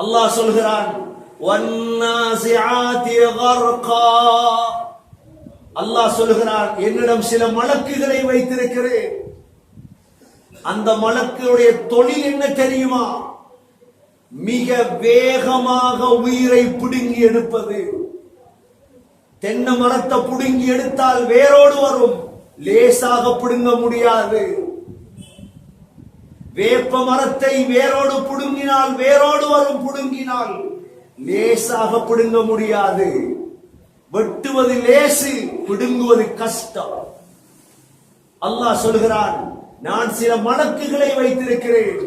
அல்லாஹ் சொல்கிறான் அல்லாஹ் சொல்கிறான் என்னிடம் சில மலக்குகளை வைத்திருக்கிறேன். அந்த மலக்குடைய தொழில் என்ன தெரியுமா? மிக வேகமாக உயிரை பிடுங்கி எடுப்பது. தென்னை மரத்தை பிடுங்கி எடுத்தால் வேரோடு வரும். லேசாக பிடுங்க முடியாது. வேப்ப மரத்தை வேரோடு புடுங்கினால் வேரோடு வரும் புடுங்கினால் லேசாக பிடுங்க முடியாது. வெட்டுவது லேசு பிடுங்குவது கஷ்டம். அல்லாஹ் சொல்கிறான் நான் சில மணக்குகளை வைத்திருக்கிறேன்.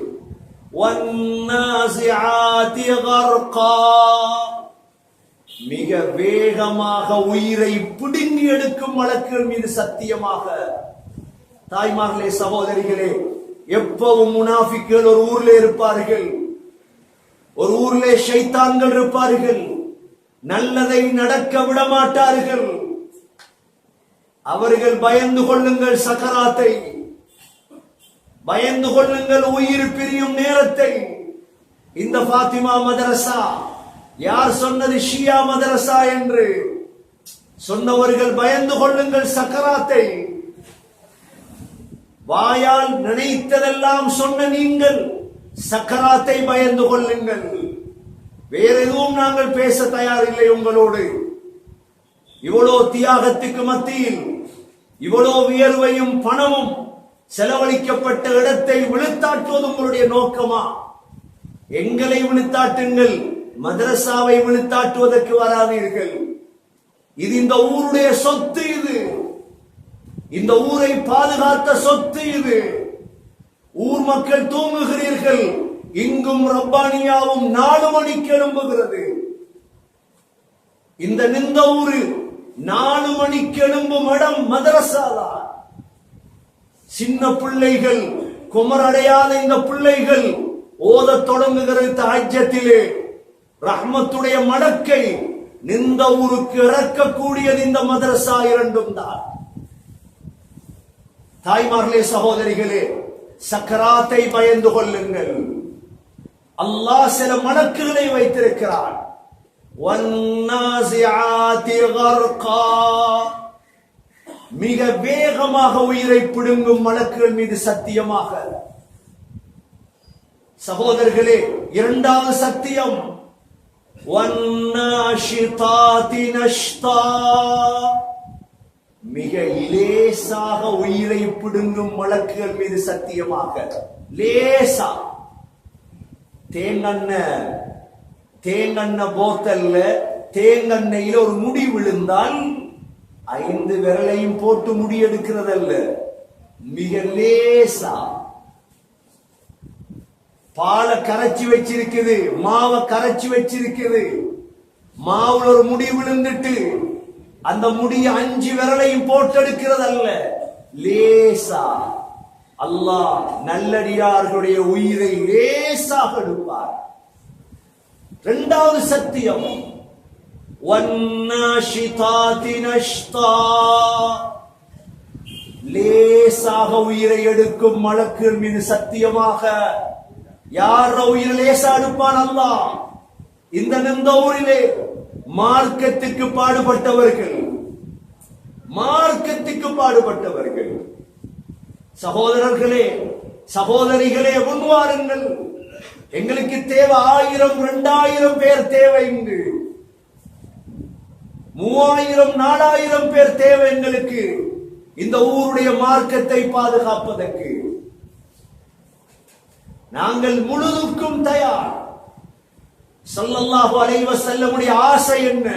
மிக வேகமாக உயிரை பிடுங்கி எடுக்கும் வழக்குகள் மீது சத்தியமாக. தாய்மார்களே சகோதரிகளே எப்பவும் முனாஃபிக்கள் ஒரு ஊர்ல இருப்பார்கள். ஒரு ஊர்ல ஷைத்தான்கள் இருப்பார்கள். நல்லதை நடக்க விட மாட்டார்கள். அவர்கள் பயந்து கொள்ளுங்கள் சக்கராத்தை. பயந்து கொள்ளுங்கள் உயிர் பிரியும் நேரத்தை. இந்த பாத்திமா மதரசா யார் சொன்னது ஷியா மதரசா என்று? சொன்னவர்கள் பயந்து கொள்ளுங்கள் சக்கராத்தை. வாயால் நினைத்ததெல்லாம் சொன்ன நீங்கள் சக்கராத்தை பயந்து கொள்ளுங்கள். வேற எதுவும் நாங்கள் பேச தயாரில்லை உங்களோடு. இவ்வளோ தியாகத்துக்கு மத்தியில் இவ்வளோ வியர்வையும் பணமும் செலவழிக்கப்பட்ட இடத்தை விழுத்தாட்டுவது உங்களுடைய நோக்கமா? எங்களை விழுத்தாட்டுங்கள் மதரசாவை விழுத்தாட்டுவதற்கு வராதீர்கள். இது இந்த ஊருடைய சொத்து இது. இந்த ஊரை பாதுகாத்த சொத்து இது. ஊர் மக்கள் தூங்குகிறீர்கள். இங்கும் ரப்பானியாவும் நாலு மணிக்கு எழும்புகிறது. இந்த நிந்த ஊரு நாலு மணிக்கு எழும்பும் இடம் மதரசாலா. சின்ன பிள்ளைகள் குமரடையாத இந்த பிள்ளைகள் ஓத தொடங்குகிறது தாஜ்யத்திலே ரஹ்மத்துடைய மடக்கை நிந்த ஊருக்கு இறக்கக்கூடியது இந்த மதரசா இரண்டும் தான். தாய்மார்களே சகோதரிகளே சக்கராத்தை பயந்து கொள்ளுங்கள். அல்லாஹ் சில மணக்குகளை வைத்திருக்கிறான். மிக வேகமாக உயிரை பிடுங்கும் மலக்குகள் மீது சத்தியமாக. சகோதரர்களே இரண்டாவது சத்தியம். வன்னாஷிதாத்தி நஷ்தா. மிக லேசாக உயிரை பிடுங்கும் வழக்குகள் மீது சத்தியமாக. லேசா. தேங்கண்ண தேங்கண்ண போத்தல்ல தேங்கண்ணையில் ஒரு முடி விழுந்தால் ஐந்து விரலையும் போட்டு முடி எடுக்கிறதல்ல. மிக லேசா. பாலை கரைச்சி வச்சிருக்குது மாவை கரைச்சி வச்சிருக்குது. மாவுல ஒரு முடி விழுந்துட்டு அந்த முடிய அஞ்சு விரலையும் போட்டெடுக்கிறதல்ல. லேசா. அல்லாஹ் நல்லடியார்களுடைய உயிரை லேசாக எடுப்பார். இரண்டாவது சத்தியம். லேசாக உயிரை எடுக்கும் மலக்குகள் மீது சத்தியமாக. யார் உயிரை லேசா எடுப்பான் அல்லா இந்த நின்ற ஊரிலே மார்க்கத்துக்கு பாடுபட்டவர்கள். மார்க்கத்துக்கு பாடுபட்டவர்கள். சகோதரர்களே சகோதரிகளே முன்வாருங்கள். எங்களுக்கு தேவை ஆயிரம் இரண்டாயிரம் பேர் தேவை இங்கு மூவாயிரம் நாலாயிரம் பேர் தேவை எங்களுக்கு. இந்த ஊருடைய மார்க்கத்தை பாதுகாப்பதற்கு. நாங்கள் முழுதுக்கும் தயார். ஸல்லல்லாஹு அலைவ செல்லமுடைய ஆசை என்ன?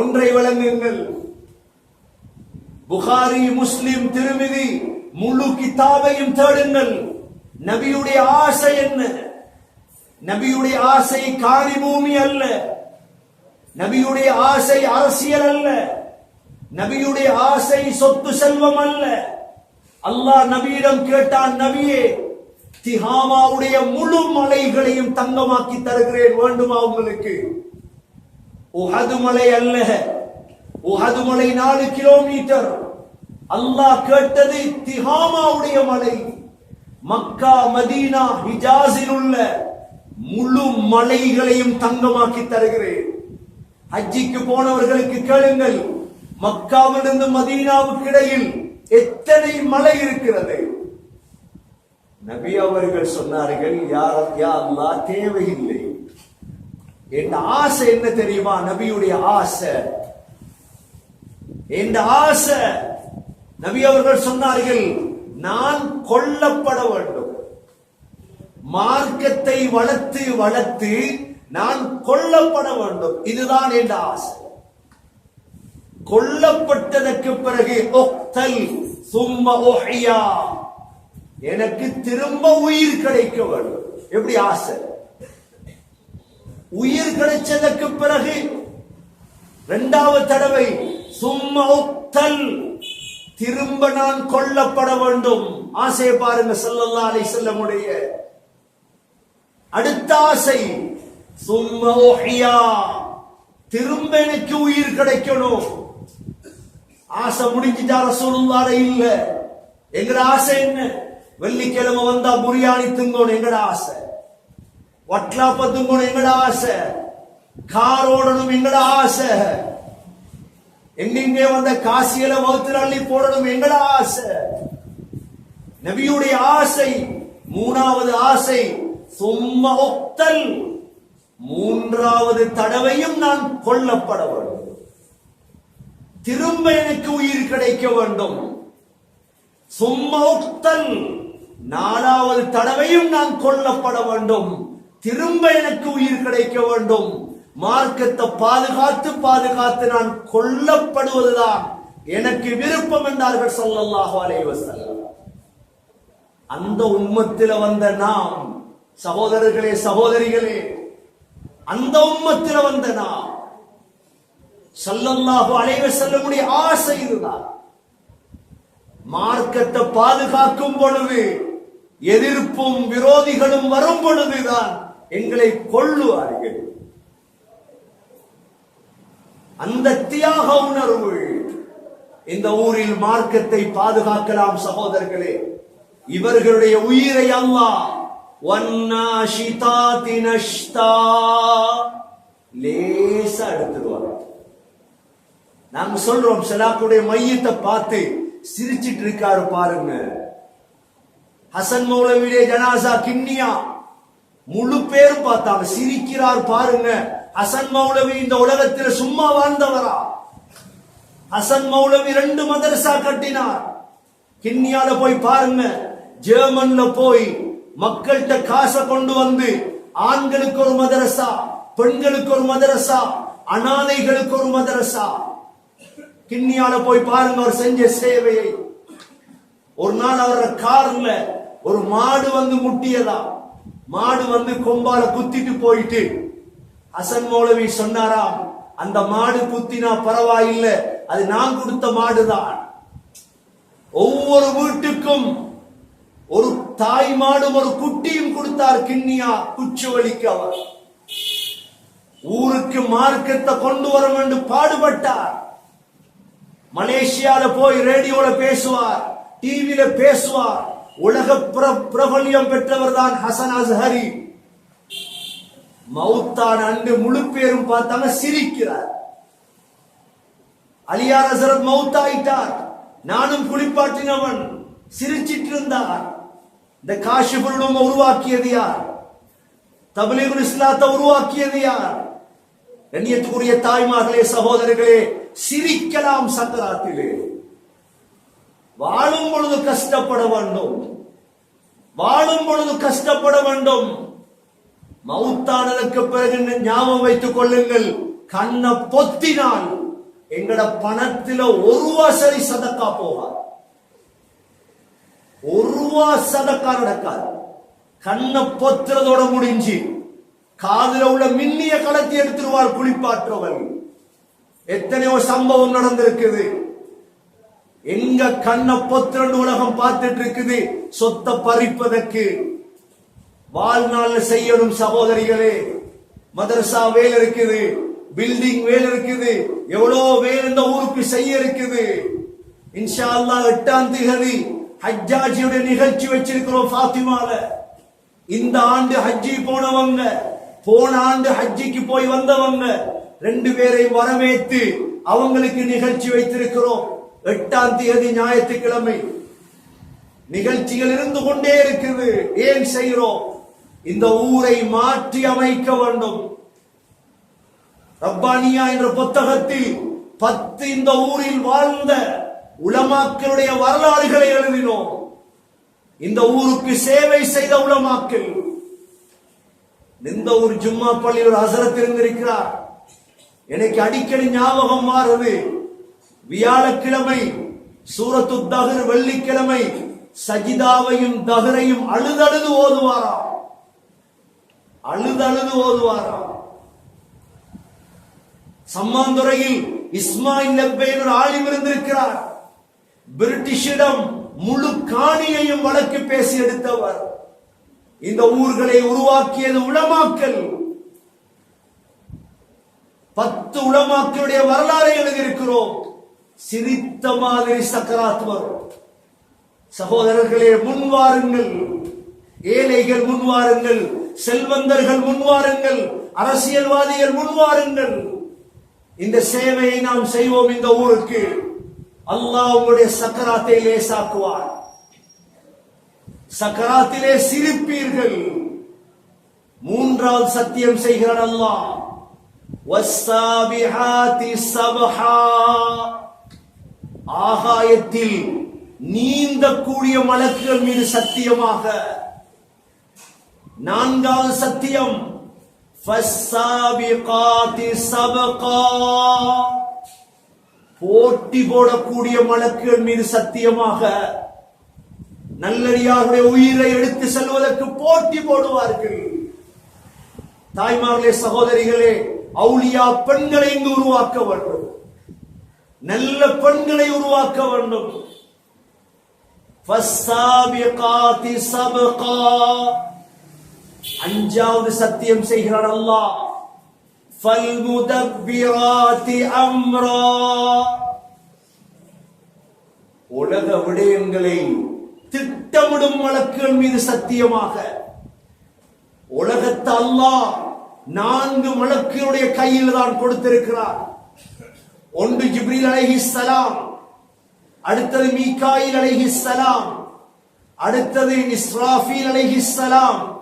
ஒன்றை வழங்குங்கள் புகாரி முஸ்லிம் திருமிதி முழு கிதாபையும் தேடுங்கள். நபியுடைய ஆசை என்ன? நபியுடைய ஆசை காணி பூமி அல்ல. நபியுடைய ஆசை அரசியல் அல்ல. நபியுடைய ஆசை சொத்து செல்வம் அல்ல. அல்லாஹ் நபியிடம் கேட்டான் நபியே திஹாமாவுடைய முழு மலைகளையும் தங்கமாக்கி தருகிறேன். வேண்டுமா உங்களுக்கு? உஹது மலை அல்ல. உஹது மலை நாலு கிலோமீட்டர். அல்லாஹ் கேட்டது திஹாமாவுடைய மலை. மக்கா மதீனா ஹிஜாஸில் உள்ள முழு மலைகளையும் தங்கமாக்கி தருகிறேன். ஹஜ்ஜிக்கு போனவர்களுக்கு கேளுங்கள் மக்காவிலிருந்து மதீனாவுக்கு இடையில் எத்தனை மலை இருக்கிறது? நபி அவர்கள் சொன்னார்கள் யார் யா அல்லாஹ் தேவையில்லை. என் ஆசை என்ன தெரியுமா? நபியுடைய ஆசை என் ஆசை நபி அவர்கள் சொன்னார்கள் நான் கொல்லப்பட வேண்டும். மார்க்கத்தை வளர்த்து வளர்த்து நான் கொல்லப்பட வேண்டும். இதுதான் என் ஆசை. கொல்லப்பட்டதற்கு பிறகு ஒக்தல் சும்ம ஒஹியா எனக்கு திரும்ப உயிர் கிடைக்க வேண்டும். எப்படி ஆசை? உயிர் கிடைச்சதற்கு பிறகு இரண்டாவது தடவை சும்மா திரும்ப நான் கொல்லப்பட வேண்டும். ஆசையை பாருங்க ஸல்லல்லாஹு அலைஹி செல்லமுடைய அடுத்த ஆசை சும்மா திரும்ப எனக்கு உயிர் கிடைக்கணும். ஆசை முடிஞ்சுட்டா ரசூலுல்லாஹ்? இல்ல. எங்கட ஆசை என்ன? வெள்ளிக்கிழமை வந்தா புரியாணி திங்கணும் எங்கட ஆசை? வட்லாப்ப திங்கணும் எங்கட ஆசை? கார் ஓடணும் எங்கட ஆசை? எங்கெங்கே வந்த காசியில வகுத்துல அள்ளி போடணும் எங்கள ஆசை? நபியுடைய ஆசை மூணாவது ஆசை சும்மா மூன்றாவது தடவையும் நான் கொல்லப்பட வேண்டும். திரும்ப எனக்கு உயிர் கிடைக்க வேண்டும். சும்மா நாலாவது தடவையும் நான் கொல்லப்பட வேண்டும். திரும்ப எனக்கு உயிர் கிடைக்க வேண்டும். மார்க்கத்தை பாதுகாத்து பாதுகாத்து நான் கொல்லப்படுவதுதான் எனக்கு விருப்பம் என்றார்கள் ஸல்லல்லாஹு அலைஹி அந்த உண்மத்தில் வந்த நாம் சகோதரர்களே சகோதரிகளே அந்த உண்மத்தில் வந்த நாம் ஸல்லல்லாஹு அலைஹி வஸல்லமுடைய ஆசை இதுதான். மார்க்கத்தை பாதுகாக்கும் பொழுது எதிர்ப்பும் விரோதிகளும் வரும் பொழுதுதான் எங்களை கொள்ளுவார்கள். அந்த தியாக உணர்வு இந்த ஊரில் மார்க்கத்தை பாதுகாக்கலாம் சகோதரர்களே. இவர்களுடைய உயிரை அல்லாஹ் வன்னாஷிதாதி தினஷ்தா லேசா எடுத்துருவாங்க நாங்க சொல்றோம் சலாக்குடைய மையத்தை பார்த்து சிரிச்சிட்டு இருக்காரு பாருங்க. ஹசன் மௌலவிடைய ஜனாசா கிண்ணியா முழு பேரும் பார்த்தாங்க சிரிக்கிறார் பாருங்க. ஹசன் மௌலவி இந்த உலகத்தில் சும்மா வாழ்ந்தவரா? ஹசன் மௌலவி ரெண்டு மதரசா கட்டினார். கிண்ணியால போய் பாருங்க. ஜெர்மன்ல போய் மக்கள்கிட்ட காசை கொண்டு வந்து ஆண்களுக்கு ஒரு மதரசா பெண்களுக்கு ஒரு மதரசா அனாதைகளுக்கு ஒரு மதரசா. கிண்ணியால போய் பாருங்க அவர் செஞ்ச சேவையை. ஒரு நாள் அவர கார்ல ஒரு மாடு வந்து முட்டியதா? மாடு வந்து கொம்பால குத்திட்டு போயிட்டு அசன் மௌலவி சொன்னாராம் அந்த மாடு குத்தினா பரவாயில்லை அது நான் கொடுத்த மாடுதான். ஒவ்வொரு வீட்டுக்கும் ஒரு தாய் மாடும் ஒரு குட்டியும் கொடுத்தார் கிண்ணியா குச்சுவலிக்கு அவர். ஊருக்கு மார்க்கத்தை கொண்டு வர வேண்டும் பாடுபட்டார். மலேசியால போய் ரேடியோல பேசுவார் டிவியில பேசுவார். உலக பிர- பிரபல்யம் பெற்றவர் தான் ஹசன் அஸ்ஹரி. மௌத்தான் அன்று முழு பேரும் பார்த்தாங்க சிரிக்கிறார். அலியார் ஹசரத் மௌத்தாயிட்டார். நானும் குளிப்பாட்டினவன். சிரிச்சிட்டு இருந்தார் இந்த காஷிபுருடம் உருவாக்கியது யார்? தபலீகுல் இஸ்லாத்தை உருவாக்கியது யார்? கண்ணியத்துக்குரிய தாய்மார்களே சகோதரர்களே சிரிக்கலாம் சக்கராத்திலே வாழும் பொழுது கஷ்டப்பட வேண்டும். வாழும் பொழுது கஷ்டப்பட வேண்டும். மௌத்தானதற்கு பிறகு ஞாபகம் வைத்துக் கொள்ளுங்கள். கண்ணை பொத்தினால் எங்கட பணத்தில ஒருவா சரி சதக்கா போகாது. ஒருவா சதக்கா நடக்காது. கண்ணை பொத்துறதோட முடிஞ்சு காதுல உள்ள மின்னிய களத்தை எடுத்துருவார் குளிப்பாற்றவர் எத்தனையோ சம்பவம் நடந்திருக்குது. எங்க கண்ணை பொத்திரண்டு உலகம் பார்த்துட்டு இருக்குது. சொத்தை பறிப்பதற்கு. வாழ்நாள்ல செய்யணும் சகோதரிகளே. மதரசா வேலை இருக்குது பில்டிங் வேலை இருக்குது எவ்வளோ வேலை இந்த ஊருக்கு செய்ய இருக்குது. இன்ஷா அல்லா எட்டாம் திகதி ஹஜ்ஜாஜியுடைய நிகழ்ச்சி வச்சிருக்கிறோம் ஃபாத்திமால. இந்த ஆண்டு ஹஜ்ஜி போனவங்க போன ஆண்டு ஹஜ்ஜிக்கு போய் வந்தவங்க ரெண்டு பேரை வரவேற்று அவங்களுக்கு நிகழ்ச்சி வைத்திருக்கிறோம். எட்டாம் தேதி ஞாயிற்றுக்கிழமை. நிகழ்ச்சிகள் இருந்து கொண்டே இருக்குது. ஏன் செய்கிறோம்? இந்த ஊரை மாற்றி அமைக்க வேண்டும். ரப்பானியா என்ற புத்தகத்தில் பத்து இந்த ஊரில் வாழ்ந்த உலமாக்களுடைய வரலாறுகளை எழுதினோம். இந்த ஊருக்கு சேவை செய்த உலமாக்கள். இந்த ஊர் ஜும்மா பள்ளியில் ஒரு அசரத் இருந்திருக்கிறார். எனக்கு அடிக்கடி ஞாபகம் மாறுது. வியாழக்கிழமை சூரத்து தகர் வெள்ளிக்கிழமை சஜிதாவையும் தகரையும் அழுதழுது ஓதுவாராம். அழுதழுது ஓதுவாராம். சம்மாந்துறையில் இஸ்மாயில் லெப்பே என்ற ஆளும் இருந்திருக்கிறார். பிரிட்டிஷிடம் முழு காணியையும் வழக்கு பேசி எடுத்தவர். இந்த ஊர்களை உருவாக்கியது உளமாக்கல் பத்து உளமாக்களுடைய வரலாறு எழுதியிருக்கிறோம். சிரித்த மாதிரி சக்கராத் வரும். சகோதரர்களே முன்வாருங்கள். ஏழைகள் முன்வாருங்கள். செல்வந்தர்கள் முன்வாருங்கள் அரசியல்வாதிகள் முன்வாருங்கள். இந்த சேவையை நாம் செய்வோம் இந்த ஊருக்கு. அல்லாஹ் உங்களுடைய சக்கராத்தை லேசாக்குவார் சக்கராத்திலே சிரிப்பீர்கள். மூன்றாவது சத்தியம் செய்கிறான் அல்லாஹ். சபஹா. ஆகாயத்தில் நீந்தக்கூடிய மலக்குகள் மீது சத்தியமாக நான்காவது சத்தியம். ஃபஸ்ஸாபிகாத்தி சபகா. போட்டி போடக்கூடிய மலக்குகள் மீது சத்தியமாக நல்லடியாருடைய உயிரை எடுத்து செல்வதற்கு போட்டி போடுவார்கள். தாய்மார்களே சகோதரிகளே அவுளியா பெண்களை இங்கு உருவாக்க வேண்டும். நல்ல பெண்களை உருவாக்க வேண்டும். ஃபஸ்ஸாபிகாத்தி சபகா. அஞ்சாவது சத்தியம் செய்கிறான் அல்லாஹ். ஃபல்முதப்பிராதி அம்ரா. உலக விடயங்களை திட்டமிடும் வழக்குகள் மீது சத்தியமாக. உலகத்தை அல்லாஹ் நான்கு வழக்குகளுடைய கையில் தான் கொடுத்திருக்கிறார். ஒன்று ஜிப்ரீல் அலைஹிஸ்ஸலாம் அடுத்தது மீகாயில் அலைஹிஸ்ஸலாம் அடுத்தது இஸ்ராஃபீல் அலைஹிஸ்ஸலாம்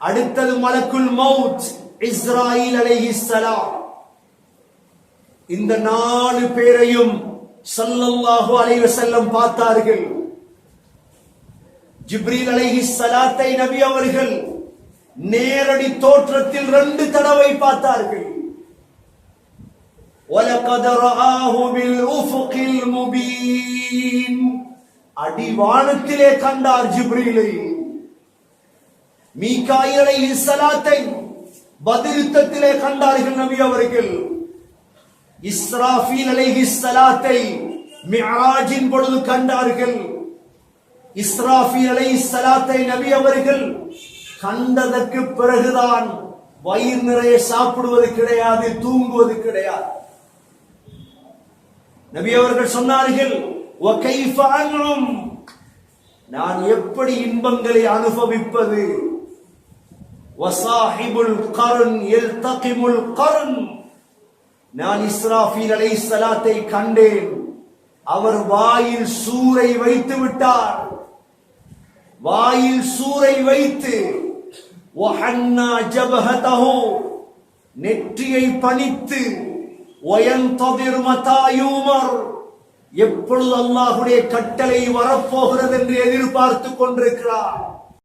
அடுத்தது மலக்குல் மவுத் இஸ்ராயில் அலைஹிஸ்ஸலாம் இந்த நாலு பேரையும் ஸல்லல்லாஹு அலைஹி வஸல்லம் பார்த்தார்கள் ஜிப்ரீல் அலைஹிஸ்ஸலாத்தை நபி அவர்கள் நேரடி தோற்றத்தில் ரெண்டு தடவை பார்த்தார்கள் وَلَقَدْ رَآهُ بِالْأُفُقِ الْمُبِينِ அடிவானத்திலே கண்டார் ஜிப்ரீலை மீகாயில் சலாத்தை பதிலுத்தத்திலே கண்டார்கள் நபி அவர்கள். இஸ்ராஃபீல் சலாத்தை மிஅராஜின் பொழுது கண்டார்கள். இஸ்ராஃபீல் சலாத்தை நபி அவர்கள் கண்டதற்கு பிறகுதான் வயிறு நிறைய சாப்பிடுவது கிடையாது தூங்குவது கிடையாது. நபி அவர்கள் சொன்னார்கள் "வகைஃப நான் எப்படி இன்பங்களை அனுபவிப்பது? வசாஹிபுல் கருண் எல் தகிமுல் கருண் நான் இஸ்ராஃபில் அலை சலாத்தை கண்டேன். அவர் வாயில் சூரை வைத்து விட்டார். வாயில் சூரை வைத்து நெற்றியை பணித்து எப்பொழுது அல்லாஹுடைய கட்டளை வரப்போகிறது என்று எதிர்பார்த்து கொண்டிருக்கிறார்.